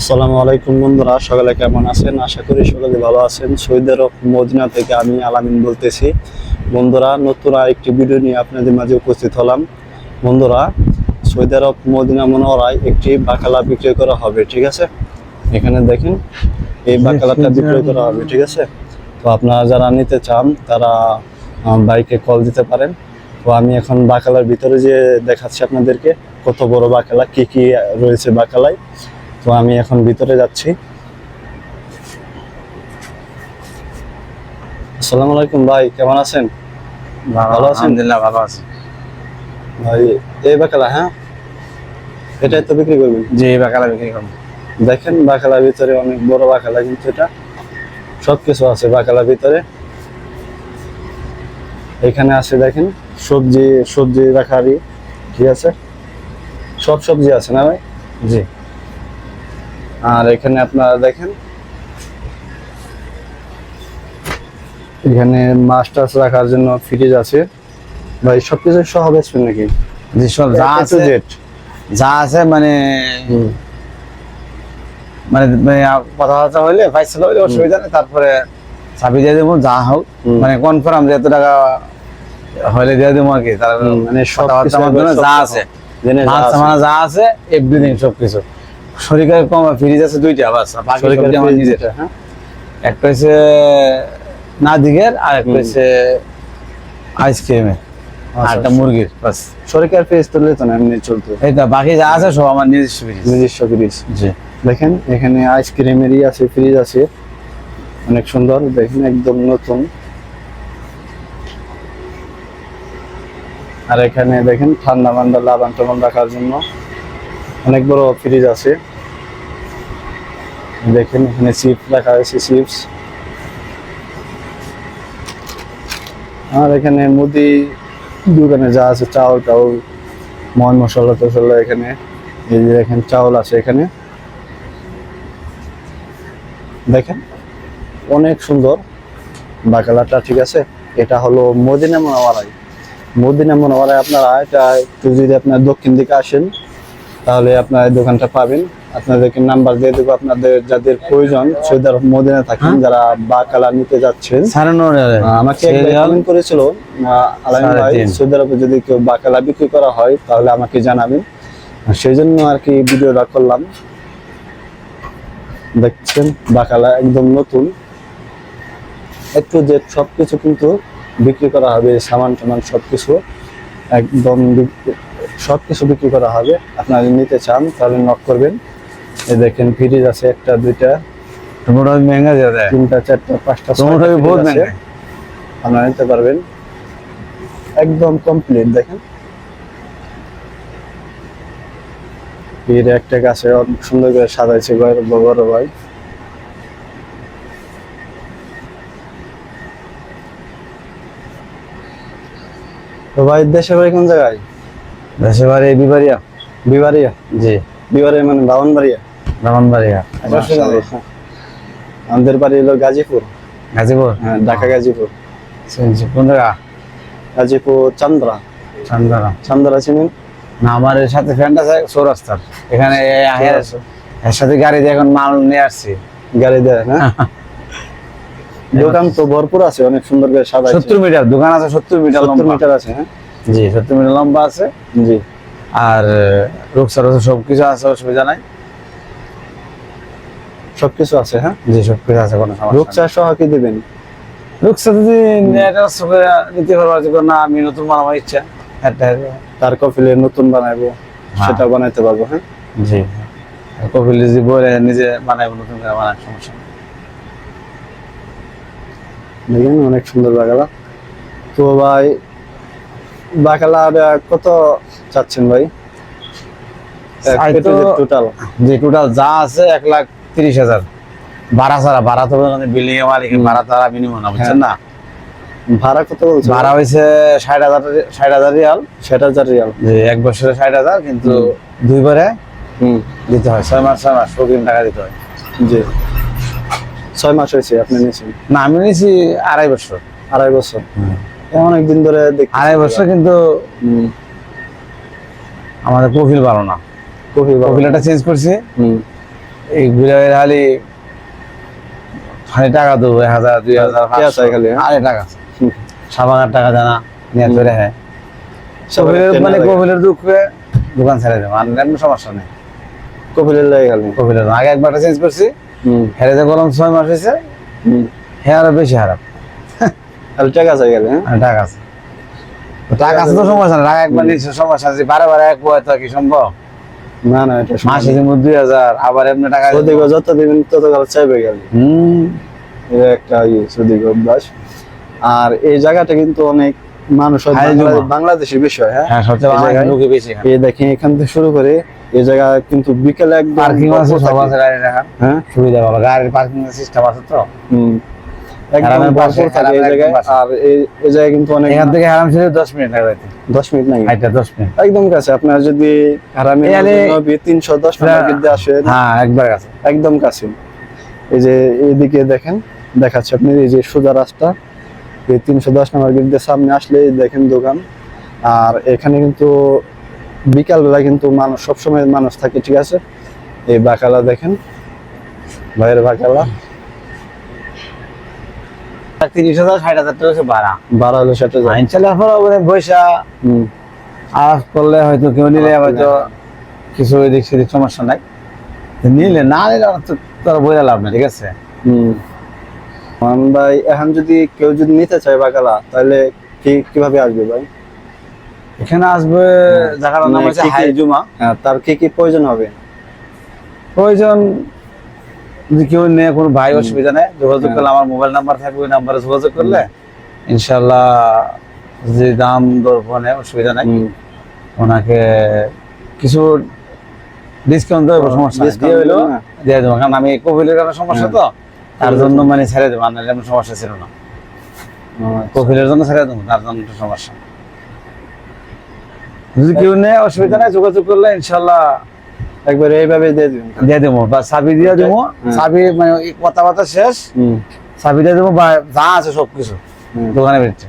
আসসালামু আলাইকুম বন্ধুরা সকালে কেমন আছেন? আশা করি সকলে ভালো আছেন। আরব মদিনা থেকে আমি আলামিন বলতেছি। বন্ধুরা নতুন আরেকটি ভিডিও নিয়ে আপনাদের মাঝে উপস্থিত হলাম। বন্ধুরা সৌদি আরব মদিনা মনোহরায় একটি বাকালা বিক্রয় করা হবে ঠিক আছে? এখানে দেখেন এই বাকালাটা বিক্রয় করা হবে ঠিক আছে? তো আপনারা যারা নিতে চান তারা বাইকে কল দিতে পারেন। তো আমি এখন বাকালার ভিতরে যে দেখাচ্ছি আপনাদেরকে কত বড় বাকালা কি কি রয়েছে বাকালায়। তো আমি এখন ভিতরে যাচ্ছি। আসসালামু আলাইকুম ভাই কেমন আছেন? ভালো আছেন? ভালো আছি। ভাই এই বাকালা হ্যাঁ? এটাই তো বিক্রি করবেন? জি এই বাকালা বিক্রি করব। দেখেন বাকালার ভিতরে অনেক বড় বাকালা কিন্তু এটা। সব কিছু আছে বাকালার ভিতরে। এখানে আছে দেখেন সবজি সবজি রাখারই ঠিক আছে? সব সবজি আছে না ভাই? জি। আর এখানে আপনারা দেখেন। এখানে টাছ রাখার জন্য ফ্রিজ আছে। ভাই সবকিছু সহ বেচবেন নাকি? জি সব যা আছে? যা আছে মানে মানে মানে কথাবার্তা হইলে ফাইসলা হইলে অসুবিধা নেই তারপরে চাবি দিয়ে দেবো যা হোক। মানে কনফার্ম যে এত টাকা হইলে দিয়ে দেবো আর কি তার মানে কিছু যা আছে। যা আছে। এভরিথিং সব কিছু শরীরের কম ফ্রিজ আছে দুইটা বাস। বাকি আমার নিজের হ্যাঁ? একটা হচ্ছে নাদিগের আর একটা। হচ্ছে আইসক্রিমের আর একটা মুরগির বাস। সরকার ফ্রিজ তো লেতো না এমনি চলতো। তো বাকি যা আছে সব আমার নিজস্ব ফ্রিজ নিজস্ব ফ্রিজ জি। দেখেন এখানে আইসক্রিমেরই আছে ফ্রিজ আছে। অনেক সুন্দর দেখেন একদম নতুন। আর এখানে দেখেন ঠান্ডা মান্ডা লাবান টাবান রাখার জন্য অনেক বড় ফ্রিজ আছে। দেখেন, এখানে চিপস রাখা হয়েছে চিপস আর এখানে মুদি দোকানে যা আছে, চাউল টাউল, মন মশলা টসলা এখানে। এই যে দেখেন, চাউল আছে এখানে। দেখেন, অনেক সুন্দর। বাকালাটা ঠিক আছে। এটা হলো মদিনা মনোয়ারাই মদিনা মনোয়ারায় আপনারা এটা একটু যদি আপনার দক্ষিণ দিকে আসেন, তাহলে আপনার দোকানটা পাবেন। আপনাদেরকে নাম্বার দিয়ে দেবো। আপনাদের যাদের প্রয়োজন সৌদি আরব মদিনা থাকেন হ্যাঁ? যারা বাকালা নিতে যাচ্ছেন আমাকে একবার কমেন্ট করেছিল আহ, ভাই তিন। যদি কেউ বাকালা বিক্রি করা হয় তাহলে আমাকে জানাবেন। সেই জন্য আর কি ভিডিওটা করলাম। দেখছেন বাকালা একদম নতুন। একটু যে সবকিছু কিন্তু বিক্রি করা হবে সামান টামান সবকিছু একদম বিক- সবকিছু বিক্রি করা হবে। আপনারা নিতে চান তাহলে নক করবেন। এ দেখেন ফ্রিজ আছে একটা দুইটা। মোটামুটি মেহঙ্গা দেওয়া যায় তিনটা চারটা পাঁচটা মোটামুটি বহুত মেহঙ্গা আপনারা নিতে পারবেন। একদম কমপ্লিট দেখেন। এর একটা গাছে অনেক সুন্দর করে সাজাইছে বড় ভাই। তো ভাই দেশে বাড়ি কোন জায়গায়? দেশে বাড়ি বিবারিয়া বিবারিয়া জি। বিবারিয়া মানে বাউনবাড়িয়া? আমাদের বাড়ি হলো গাজীপুর। গাজীপুর? হ্যাঁ গাজীপুর। গাজীপুর না আমার সাথে আছে সৌরাস্তার। এখানে এর সাথে গাড়ি দিয়ে এখন মাল নিয়ে আসছি। গাড়ি দেয় দোকান তো ভরপুর আছে অনেক সুন্দর করে সাদা সত্তর মিটার দোকান আছে সত্তর মিটার সত্তর মিটার আছে হ্যাঁ? জি সত্তর মিটার লম্বা আছে। জি। আর রুকসার সবকিছু আছে অসুবিধা নাই। সবকিছু আছে হ্যাঁ? জি সব কিছু আছে কোনো সমস্যা রূপচা সহ কি দিবেন? রুকসা যদি এটা সুখে নিতে পারব যে না আমি নতুন বানাবার ইচ্ছা। একটা তার কফিলে নতুন বানাইবো হ্যাঁ। সেটা বানাইতে পারব হ্যাঁ? জি। কপিল যদি বলে নিজে বানাইবো নতুন করে বানায় সমস্যা নেই। দেখেন অনেক সুন্দর বাগালা। তো ভাই বাকালা কত চাচ্ছেন ভাই? টোটাল যে টোটাল যা আছে এক লাখ তিরিশ হাজার। ভাড়া ছাড়া ভাড়া তো বিল্ডিং এর মালিক ভাড়া তারা মিনিমাম না বুঝছেন না? ভাড়া কত বলছে ভাড়া হয়েছে ষাট হাজার ষাট হাজার রিয়াল। ষাট হাজার রিয়াল? যে এক বছরে ষাট হাজার কিন্তু দুইবারে হুম। দিতে হয় ছয় মাস ছয় মাস অগ্রিম টাকা দিতে হয়। জি। ছয় মাস হয়েছে আপনি নিয়েছেন? না আমি নিয়েছি আড়াই বছর। আড়াই বছর। অনেক দিন ধরে দেখতেছি। আড়াই বছর কিন্তু আমাদের প্রফিল ভালো না। কফি প্রফিলটা চেঞ্জ করছি। হুম। এই ঘুরে খালি টাকা দেবো এক হাজার দুই হাজার হ্যাঁ? আরে টাকা টাকা জানা নিয়ে চলে হ্যাঁ। কপিলের চেনা মানে কপিলের দুঃখে দোকান ছেড়ে দেবো আর এমন সমস্যা নেই। কপিলের লাগে খালি। কপিলের আগে একবার চেঞ্জ করছি। হুম। হেরে যে গরম ছয় মাস হয়েছে। হ্যাঁ আরও বেশি টাকা গেলে হ্যাঁ? টাকা আছে। টাকা আছে তো সমস্যা না টাকা একবার নিচ্ছে সমস্যা আছে। বারে বারে এক বয় তো কি সম্ভব? না না এটা মাসে যেমন দুই হাজার আবার এমনি টাকা যত দিবেন তত কাল চাইবে গেলে। হম। এটা একটা ইয়ে অভ্যাস আর এই জায়গাটা কিন্তু অনেক মানুষ হয় হাই বাংলা- বিষয় হ্যাঁ? হ্যাঁ এই বাংলাদেশের দেখেন এখান থেকে শুরু করে এই জায়গা কিন্তু বিকেলে একদম পার্কিং আছে সব আছে গাড়ি রাখার। হ্যাঁ? সুবিধা ভালো। গাড়ির পার্কিং সিস্টেম আছে তো। হুম। হারামের পাশে, এই জায়গায় আর এই এই জায়গায় কিন্তু অনেক এখান থেকে আরাম ছিল দশ মিনিট লাগবে দশ মিনিট নাই হাইটটা দশ মিনিট। একদম কাছে আপনার যদি হারামে এই আলে- তিনশো দশ হ্যাঁ। মিনিট দিয়ে আসেন হ্যাঁ একবার আছে একদম কাছে। এই যে এইদিকে দেখেন দেখাচ্ছে আপনি এই যে সোজা রাস্তা এই তিনশো দশ নম্বর গেট সামনে আসলে দেখেন দোকান। আর এখানে কিন্তু বিকাল বেলা কিন্তু মানুষ সবসময় মানুষ থাকে ঠিক আছে? এই বাকালা দেখেন ভাইয়ের বাকালা। তিরিশ হাজার ষাট হাজার টাকা ভাড়া। বারো হলো ওখানে বৈশা আওয়াজ করলে হয়তো কেউ নিলে হয়তো কিছু এদিক সেদিক সমস্যা নাই। নিলে না নিলে তোর বোঝা লাভ নেই ঠিক আছে? হুম। ভাই এখন যদি কেউ যদি নিতে চায় বাকালা তাহলে কি কীভাবে আসবে ভাই? এখানে আসবে জায়গাটার নাম মানে হচ্ছে জুমা? হ্যাঁ তার কি কি প্রয়োজন হবে? প্রয়োজন যদি কেউ নেই কোনো ভাই অসুবিধা নেই যোগাযোগ হ্যাঁ। করলে আমার মোবাইল নাম্বার থাকবে ওই নাম্বারে যোগাযোগ করলে ইনশাল্লাহ যে দাম দর অসুবিধা নাই। ওনাকে কিছু ডিসকাউন্ট দেবো সমস্যা দিয়ে হইল দিয়ে দেবো কারণ আমি কোভিডের কারণে সমস্যা তো তার জন্য মানে ছেড়ে দেবো নাহলে এমন সমস্যা ছিল না। আচ্ছা। কোভিডের জন্য ছেড়ে দেবো তার জন্য সমস্যা। যদি কেউ নেই অসুবিধা নেই যোগাযোগ করলে ইনশাল্লাহ একবার এইভাবে দিয়ে দিবেন। দিয়ে দেবো বা চাবি দিয়ে দেবো হুম। চাবি মানে কথাবার্তা শেষ। চাবি দিয়ে দেবো বা যা আছে সব কিছু হুম। দোকানে বেরোচ্ছে।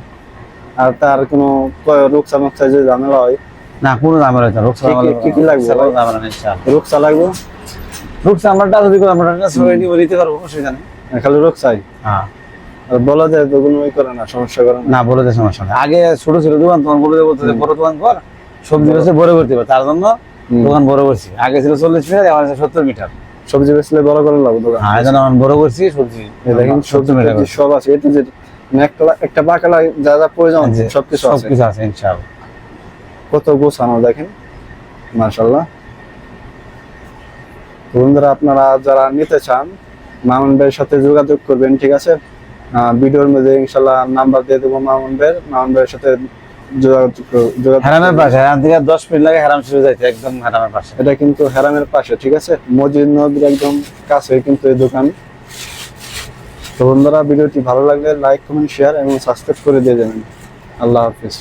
আর তার কোনো রুকসা মুকসা যদি ঝামেলা হয়? না কোনো হয়তো রোগ কি- কি- লাগবে? দামের নেই রুকসা লাগবে? যদি আমরা সবাই নিয়ে নিতে পারব অসুবিধা নেই। খালি রুকসাই হ্যাঁ। আর বলা যায় তো কোনো ওই করে না সমস্যা করে না। বলে সমস্যা আগে ছোট ছিল দোকান তখন বলে বলতে বড় দোকান কর সবজি বেশি করতে হবে তার জন্য। দোকান বড় করছি। আগে ছিল চল্লিশ মিটার এখন আছে সত্তর মিটার। সবজি বেচলে বড় করে লাগবে দোকান। হ্যাঁ এখন বড় করছি সবজি দেখেন সত্তর মিটার সব আছে এটা যে মানে একটা একটা বাকালা যা যা প্রয়োজন সবকিছু আছে। সবকিছু আছে ইনশাআল্লাহ। কত গোছানো দেখেন মাশাল্লাহ তো বন্ধুরা আপনারা যারা নিতে চান মামুন ভাইয়ের সাথে যোগাযোগ করবেন ঠিক আছে? ভিডিওর মধ্যে ইনশাল্লাহ নাম্বার দিয়ে দেবো মামুন ভাইয়ের। মামুন ভাইয়ের সাথে হেরামের পাশে হেরাম থেকে দশ মিনিট লাগে হেরাম শুরু যাইতে একদম হেরামের পাশে। এটা কিন্তু হেরামের পাশে ঠিক আছে? মসজিদ নবীর একদম কাছে কিন্তু এই দোকান। তো বন্ধুরা ভিডিওটি ভালো লাগলে লাইক কমেন্ট শেয়ার এবং সাবস্ক্রাইব করে দিয়ে যাবেন। আল্লাহ হাফিজ।